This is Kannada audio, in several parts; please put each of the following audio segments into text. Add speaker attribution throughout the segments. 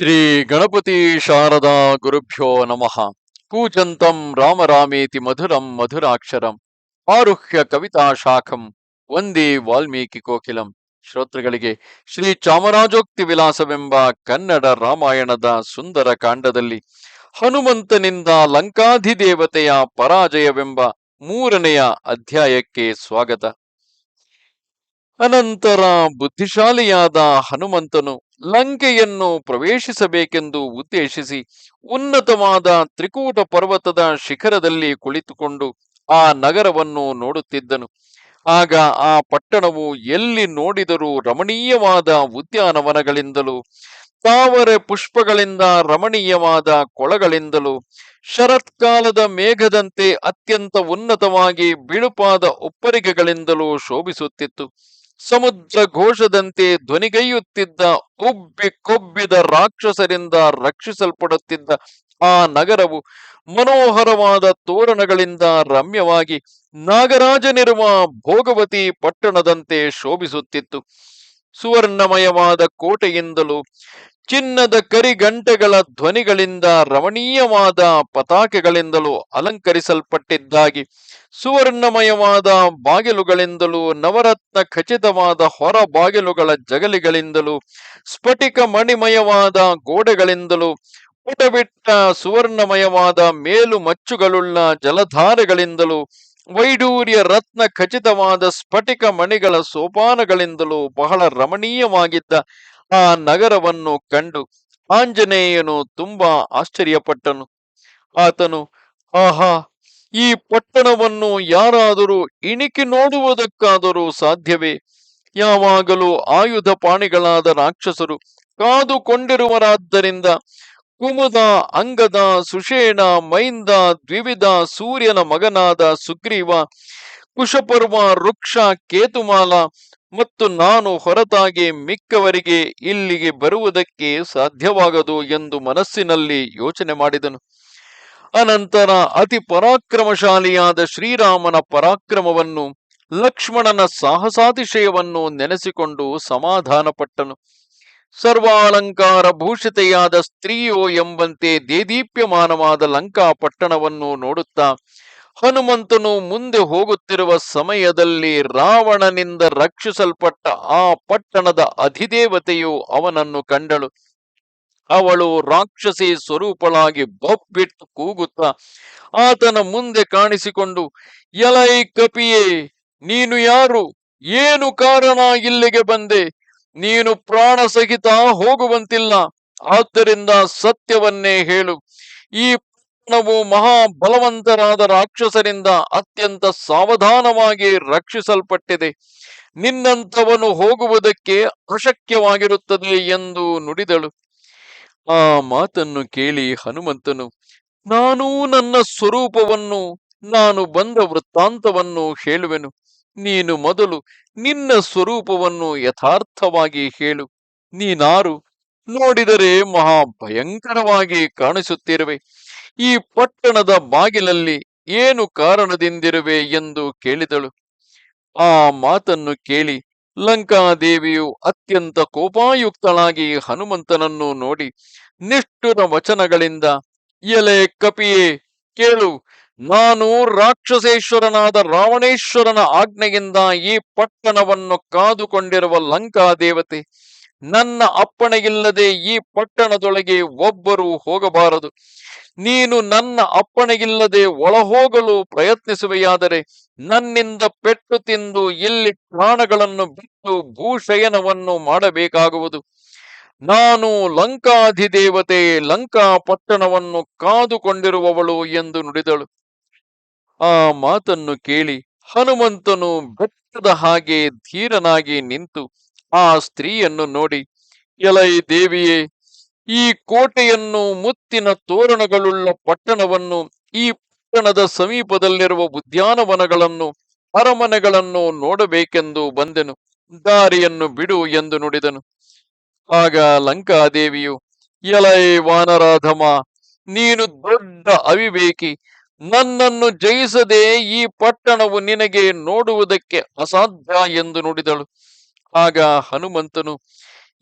Speaker 1: ಶ್ರೀ ಗಣಪತಿ ಶಾರದಾ ಗುರುಭ್ಯೋ ನಮಃ. ಕೂಜಂತಂ ರಾಮರಾಮೇತಿ ಮಧುರಂ ಮಧುರಾಕ್ಷರಂ. ಆರುಹ್ಯ ಕವಿತಾ ಶಾಖಂ. ವಂದೇ ವಾಲ್ಮೀಕಿ ಕೋಕಿಲಂ. ಶ್ರೋತೃಗಳಿಗೆ, ಶ್ರೀ ಚಾಮರಾಜೋಕ್ತಿ ವಿಲಾಸವೆಂಬ ಕನ್ನಡ ರಾಮಾಯಣದ ಸುಂದರ ಕಾಂಡದಲ್ಲಿ ಹನುಮಂತನಿಂದ ಲಂಕಾಧಿದೇವತೆಯ ಪರಾಜಯವೆಂಬ ಮೂರನೆಯ ಅಧ್ಯಾಯಕ್ಕೆ ಸ್ವಾಗತ. ಅನಂತರ ಬುದ್ಧಿಶಾಲಿಯಾದ ಹನುಮಂತನು ಲಂಕೆಯನ್ನು ಪ್ರವೇಶಿಸಬೇಕೆಂದು ಉದ್ದೇಶಿಸಿ ಉನ್ನತವಾದ ತ್ರಿಕೂಟ ಪರ್ವತದ ಶಿಖರದಲ್ಲಿ ಕುಳಿತುಕೊಂಡು ಆ ನಗರವನ್ನು ನೋಡುತ್ತಿದ್ದನು. ಆಗ ಆ ಪಟ್ಟಣವು ಎಲ್ಲಿ ನೋಡಿದರೂ ರಮಣೀಯವಾದ ಉದ್ಯಾನವನಗಳಿಂದಲೂ, ತಾವರೆ ಪುಷ್ಪಗಳಿಂದ ರಮಣೀಯವಾದ ಕೊಳಗಳಿಂದಲೂ, ಶರತ್ಕಾಲದ ಮೇಘದಂತೆ ಅತ್ಯಂತ ಉನ್ನತವಾಗಿ ಬಿಳುಪಾದ ಒಪ್ಪರಿಗೆಗಳಿಂದಲೂ ಶೋಭಿಸುತ್ತಿತ್ತು. ಸಮುದ್ರ ಘೋಷದಂತೆ ಧ್ವನಿಗೈಯುತ್ತಿದ್ದ ಉಬ್ಬಿ ಕೊಬ್ಬಿದ ರಾಕ್ಷಸರಿಂದ ರಕ್ಷಿಸಲ್ಪಡುತ್ತಿದ್ದ ಆ ನಗರವು ಮನೋಹರವಾದ ತೋರಣಗಳಿಂದ ರಮ್ಯವಾಗಿ ನಾಗರಾಜನಿರುವ ಭೋಗವತಿ ಪಟ್ಟಣದಂತೆ ಶೋಭಿಸುತ್ತಿತ್ತು. ಸುವರ್ಣಮಯವಾದ ಕೋಟೆಯಿಂದಲೂ ಚಿನ್ನದ ಕರಿಗಂಟೆಗಳ ಧ್ವನಿಗಳಿಂದ ರಮಣೀಯವಾದ ಪತಾಕೆಗಳಿಂದಲೂ ಅಲಂಕರಿಸಲ್ಪಟ್ಟಿದ್ದಾಗಿ ಸುವರ್ಣಮಯವಾದ ಬಾಗಿಲುಗಳಿಂದಲೂ, ನವರತ್ನ ಖಚಿತವಾದ ಹೊರ ಬಾಗಿಲುಗಳ ಜಗಲಿಗಳಿಂದಲೂ, ಸ್ಫಟಿಕ ಮಣಿಮಯವಾದ ಗೋಡೆಗಳಿಂದಲೂ ಪುಟಬಿಟ್ಟ ಸುವರ್ಣಮಯವಾದ ಮೇಲು ಮಚ್ಚುಗಳುಳ್ಳ ಜಲಧಾರೆಗಳಿಂದಲೂ, ವೈಡೂರ್ಯ ರತ್ನ ಖಚಿತವಾದ ಸ್ಫಟಿಕ ಮಣಿಗಳ ಸೋಪಾನಗಳಿಂದಲೂ ಬಹಳ ರಮಣೀಯವಾಗಿದ್ದ ಆ ನಗರವನ್ನು ಕಂಡು ಆಂಜನೇಯನು ತುಂಬಾ ಆಶ್ಚರ್ಯಪಟ್ಟನು. ಆತನು, ಆಹಾ ಈ ಪಟ್ಟಣವನ್ನು ಯಾರಾದರೂ ಇಣಿಕಿ ನೋಡುವುದಕ್ಕಾದರೂ ಸಾಧ್ಯವೇ? ಯಾವಾಗಲೂ ಆಯುಧ ಪಾಣಿಗಳಾದ ರಾಕ್ಷಸರು ಕಾದುಕೊಂಡಿರುವರಾದ್ದರಿಂದ ಕುಮುದ, ಅಂಗದ, ಸುಷೇಣ, ಮೈಂದ, ದ್ವಿವಿಧ, ಸೂರ್ಯನ ಮಗನಾದ ಸುಗ್ರೀವ, ಕುಶಪರ್ವ, ವೃಕ್ಷ, ಕೇತುಮಾಲ ಮತ್ತು ನಾನು ಹೊರತಾಗಿ ಮಿಕ್ಕವರಿಗೆ ಇಲ್ಲಿಗೆ ಬರುವುದಕ್ಕೆ ಸಾಧ್ಯವಾಗದು ಎಂದು ಮನಸ್ಸಿನಲ್ಲಿ ಯೋಚನೆ ಮಾಡಿದನು. ಅನಂತರ ಅತಿ ಪರಾಕ್ರಮಶಾಲಿಯಾದ ಶ್ರೀರಾಮನ ಪರಾಕ್ರಮವನ್ನು, ಲಕ್ಷ್ಮಣನ ಸಾಹಸಾತಿಶಯವನ್ನು ನೆನೆಸಿಕೊಂಡು ಸಮಾಧಾನಪಟ್ಟನು. ಸರ್ವಾಲಂಕಾರ ಭೂಷಿತೆಯಾದ ಸ್ತ್ರೀಯೋ ಎಂಬಂತೆ ದೇದೀಪ್ಯಮಾನವಾದ ಲಂಕಾ ಪಟ್ಟಣವನ್ನು ನೋಡುತ್ತಾ, ಹನುಮಂತನು ಮುಂದೆ ಹೋಗುತ್ತಿರುವ ಸಮಯದಲ್ಲಿ ರಾವಣನಿಂದ ರಕ್ಷಿಸಲ್ಪಟ್ಟ ಆ ಪಟ್ಟಣದ ಅಧಿದೇವತೆಯು ಅವನನ್ನು ಕಂಡಳು. ಅವಳು ರಾಕ್ಷಸಿ ಸ್ವರೂಪಳಾಗಿ ಬೊಬ್ಬಿಟ್ಟು ಕೂಗುತ್ತಾ ಆತನ ಮುಂದೆ ಕಾಣಿಸಿಕೊಂಡು, ಎಲೈ ಕಪಿಯೇ, ನೀನು ಯಾರು? ಏನು ಕಾರಣ ಇಲ್ಲಿಗೆ ಬಂದೆ? ನೀನು ಪ್ರಾಣ ಸಹಿತ ಹೋಗುವಂತಿಲ್ಲ. ಆದ್ದರಿಂದ ಸತ್ಯವನ್ನೇ ಹೇಳು. ಈ ನಾವು ಮಹಾ ಬಲವಂತರಾದ ರಾಕ್ಷಸರಿಂದ ಅತ್ಯಂತ ಸಾವಧಾನವಾಗಿ ರಕ್ಷಿಸಲ್ಪಟ್ಟಿದೆ. ನಿನ್ನಂಥವನು ಹೋಗುವುದಕ್ಕೆ ಅಶಕ್ಯವಾಗಿರುತ್ತದೆ ಎಂದು ನುಡಿದಳು. ಆ ಮಾತನ್ನು ಕೇಳಿ ಹನುಮಂತನು, ನಾನು ನನ್ನ ಸ್ವರೂಪವನ್ನು, ನಾನು ಬಂದ ವೃತ್ತಾಂತವನ್ನು ಹೇಳುವೆನು. ನೀನು ಮೊದಲು ನಿನ್ನ ಸ್ವರೂಪವನ್ನು ಯಥಾರ್ಥವಾಗಿ ಹೇಳು. ನೀನಾರು ನೋಡಿದರೆ ಮಹಾ ಭಯಂಕರವಾಗಿ ಕಾಣಿಸುತ್ತಿರುವೆ. ಈ ಪಟ್ಟಣದ ಬಾಗಿಲಲ್ಲಿ ಏನು ಕಾರಣದಿಂದಿರುವೆ ಎಂದು ಕೇಳಿದಳು. ಆ ಮಾತನ್ನು ಕೇಳಿ ಲಂಕಾದೇವಿಯು ಅತ್ಯಂತ ಕೋಪಾಯುಕ್ತಳಾಗಿ ಹನುಮಂತನನ್ನು ನೋಡಿ ನಿಷ್ಠುರ ವಚನಗಳಿಂದ, ಎಲೆ ಕಪಿಯೇ, ಕೇಳು, ನಾನು ರಾಕ್ಷಸೇಶ್ವರನಾದ ರಾವಣೇಶ್ವರನ ಆಜ್ಞೆಯಿಂದ ಈ ಪಟ್ಟಣವನ್ನು ಕಾದುಕೊಂಡಿರುವ ಲಂಕಾ ದೇವತೆ ನನ್ನ ಅಪ್ಪಣೆಗಿಲ್ಲದೆ ಈ ಪಟ್ಟಣದೊಳಗೆ ಒಬ್ಬರು ಹೋಗಬಾರದು. ನೀನು ನನ್ನ ಅಪ್ಪಣೆಯಿಲ್ಲದೆ ಒಳಹೋಗಲು ಪ್ರಯತ್ನಿಸುವೆಯಾದರೆ ನನ್ನಿಂದ ಪೆಟ್ಟು ತಿಂದು ಇಲ್ಲಿ ಪ್ರಾಣಗಳನ್ನು ಬಿಟ್ಟು ಭೂಶಯನವನ್ನು ಮಾಡಬೇಕಾಗುವುದು. ನಾನು ಲಂಕಾಧಿದೇವತೆ ಲಂಕಾ ಪಟ್ಟಣವನ್ನು ಕಾದುಕೊಂಡಿರುವವಳು ಎಂದು ನುಡಿದಳು. ಆ ಮಾತನ್ನು ಕೇಳಿ ಹನುಮಂತನು ಬೆಟ್ಟದ ಹಾಗೆ ಧೀರನಾಗಿ ನಿಂತು ಆ ಸ್ತ್ರೀಯನ್ನು ನೋಡಿ, ಎಲೈ ದೇವಿಯೇ, ಈ ಕೋಟೆಯನ್ನು ಮುತ್ತಿನ ತೋರಣಗಳುಳ್ಳ ಪಟ್ಟಣವನ್ನು, ಈ ಪಟ್ಟಣದ ಸಮೀಪದಲ್ಲಿರುವ ಉದ್ಯಾನವನಗಳನ್ನು, ಅರಮನೆಗಳನ್ನು ನೋಡಬೇಕೆಂದು ಬಂದೆನು. ದಾರಿಯನ್ನು ಬಿಡು ಎಂದು ನುಡಿದನು. ಆಗ ಲಂಕಾದೇವಿಯು, ಎಲೈ ವಾನರಾಧಮ, ನೀನು ದೊಡ್ಡ ಅವಿವೇಕಿ, ನನ್ನನ್ನು ಜಯಿಸದೆ ಈ ಪಟ್ಟಣವು ನಿನಗೆ ನೋಡುವುದಕ್ಕೆ ಅಸಾಧ್ಯ ಎಂದು ನುಡಿದಳು. ಆಗ ಹನುಮಂತನು,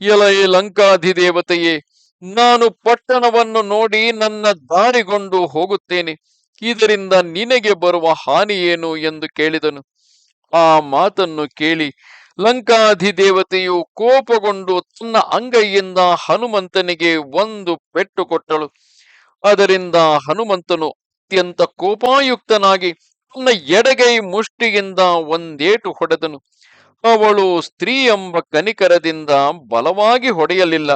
Speaker 1: ಎಲೈ ಲಂಕಾಧಿದೇವತೆಯೇ, ನಾನು ಪಟ್ಟಣವನ್ನು ನೋಡಿ ನನ್ನ ದಾರಿಗೊಂಡು ಹೋಗುತ್ತೇನೆ. ಇದರಿಂದ ನಿನಗೆ ಬರುವ ಹಾನಿಯೇನು ಎಂದು ಕೇಳಿದನು. ಆ ಮಾತನ್ನು ಕೇಳಿ ಲಂಕಾಧಿದೇವತೆಯು ಕೋಪಗೊಂಡು ತನ್ನ ಅಂಗೈಯಿಂದ ಹನುಮಂತನಿಗೆ ಒಂದು ಪೆಟ್ಟು ಕೊಟ್ಟಳು. ಅದರಿಂದ ಹನುಮಂತನು ಅತ್ಯಂತ ಕೋಪಾಯುಕ್ತನಾಗಿ ತನ್ನ ಎಡಗೈ ಮುಷ್ಟಿಯಿಂದ ಒಂದೇಟು ಹೊಡೆದನು. ಅವಳು ಸ್ತ್ರೀ ಎಂಬ ಕನಿಕರದಿಂದ ಬಲವಾಗಿ ಹೊಡೆಯಲಿಲ್ಲ.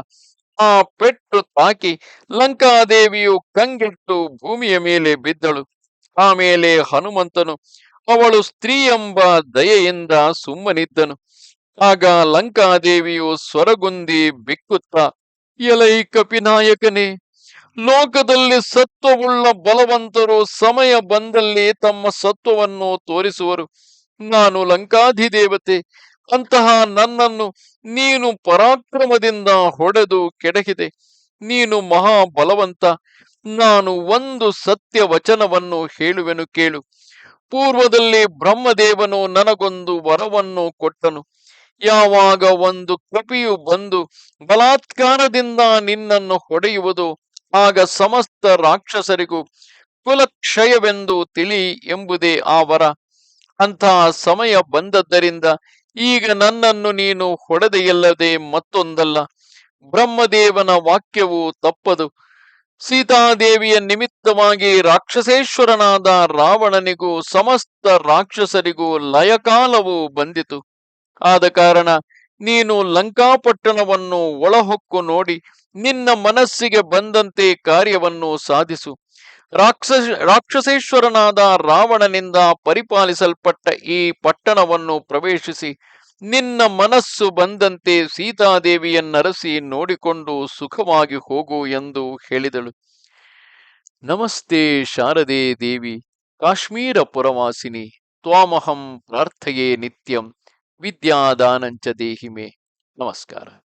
Speaker 1: ಆ ಪೆಟ್ಟು ತಾಕಿ ಲಂಕಾದೇವಿಯು ಕಂಗೆಟ್ಟು ಭೂಮಿಯ ಮೇಲೆ ಬಿದ್ದಳು. ಆಮೇಲೆ ಹನುಮಂತನು, ಅವಳು ಸ್ತ್ರೀ ಎಂಬ ದಯೆಯಿಂದ ಸುಮ್ಮನಿದ್ದನು. ಆಗ ಲಂಕಾದೇವಿಯು ಸ್ವರಗುಂದಿ ಬಿಕ್ಕುತ್ತ, ಎಲೈ ಕಪಿನಾಯಕನೇ, ಲೋಕದಲ್ಲಿ ಸತ್ವವುಳ್ಳ ಬಲವಂತರು ಸಮಯ ಬಂದಲ್ಲಿ ತಮ್ಮ ಸತ್ವವನ್ನು ತೋರಿಸುವರು. ನಾನು ಲಂಕಾಧಿದೇವತೆ, ಅಂತಹ ನನ್ನನ್ನು ನೀನು ಪರಾಕ್ರಮದಿಂದ ಹೊಡೆದು ಕೆಡಕಿದೆ ನೀನು ಮಹಾ ಬಲವಂತ ನಾನು ಒಂದು ಸತ್ಯ ವಚನವನ್ನು ಹೇಳುವೆನು ಕೇಳು. ಪೂರ್ವದಲ್ಲಿ ಬ್ರಹ್ಮದೇವನು ನನಗೊಂದು ವರವನ್ನು ಕೊಟ್ಟನು. ಯಾವಾಗ ಒಂದು ಕಪಿಯು ಬಂದು ಬಲಾತ್ಕಾರದಿಂದ ನಿನ್ನನ್ನು ಹೊಡೆಯುವುದು, ಆಗ ಸಮಸ್ತ ರಾಕ್ಷಸರಿಗೂ ಕುಲಕ್ಷಯವೆಂದು ತಿಳಿ ಎಂಬುದೇ ಆ ವರ. ಅಂತಹ ಸಮಯ ಬಂದದ್ದರಿಂದ ಈಗ ನನ್ನನ್ನು ನೀನು ಹೊಡೆದೆಯಲ್ಲದೆ ಮತ್ತೊಂದಲ್ಲ. ಬ್ರಹ್ಮದೇವನ ವಾಕ್ಯವು ತಪ್ಪದು. ಸೀತಾದೇವಿಯ ನಿಮಿತ್ತವಾಗಿ ರಾಕ್ಷಸೇಶ್ವರನಾದ ರಾವಣನಿಗೂ ಸಮಸ್ತ ರಾಕ್ಷಸರಿಗೂ ಲಯಕಾಲವು ಬಂದಿತು. ಆದ ಕಾರಣ ನೀನು ಲಂಕಾಪಟ್ಟಣವನ್ನು ಒಳಹೊಕ್ಕು ನೋಡಿ ನಿನ್ನ ಮನಸ್ಸಿಗೆ ಬಂದಂತೆ ಕಾರ್ಯವನ್ನು ಸಾಧಿಸು. ರಾಕ್ಷಸ, ರಾಕ್ಷಸೇಶ್ವರನಾದ ರಾವಣನಿಂದ ಪರಿಪಾಲಿಸಲ್ಪಟ್ಟ ಈ ಪಟ್ಟಣವನ್ನು ಪ್ರವೇಶಿಸಿ ನಿನ್ನ ಮನಸ್ಸು ಬಂದಂತೆ ಸೀತಾದೇವಿಯನ್ನರಸಿ ನೋಡಿಕೊಂಡು ಸುಖವಾಗಿ ಹೋಗು ಎಂದು ಹೇಳಿದಳು. ನಮಸ್ತೆ ಶಾರದೆ ದೇವಿ, ಕಾಶ್ಮೀರ ಪುರವಾಸಿನಿ, ತ್ವಾಮಹಂ ಪ್ರಾರ್ಥಯೇ ನಿತ್ಯಂ, ವಿದ್ಯಾದಾನಂಚ ದೇಹಿಮೆ. ನಮಸ್ಕಾರ.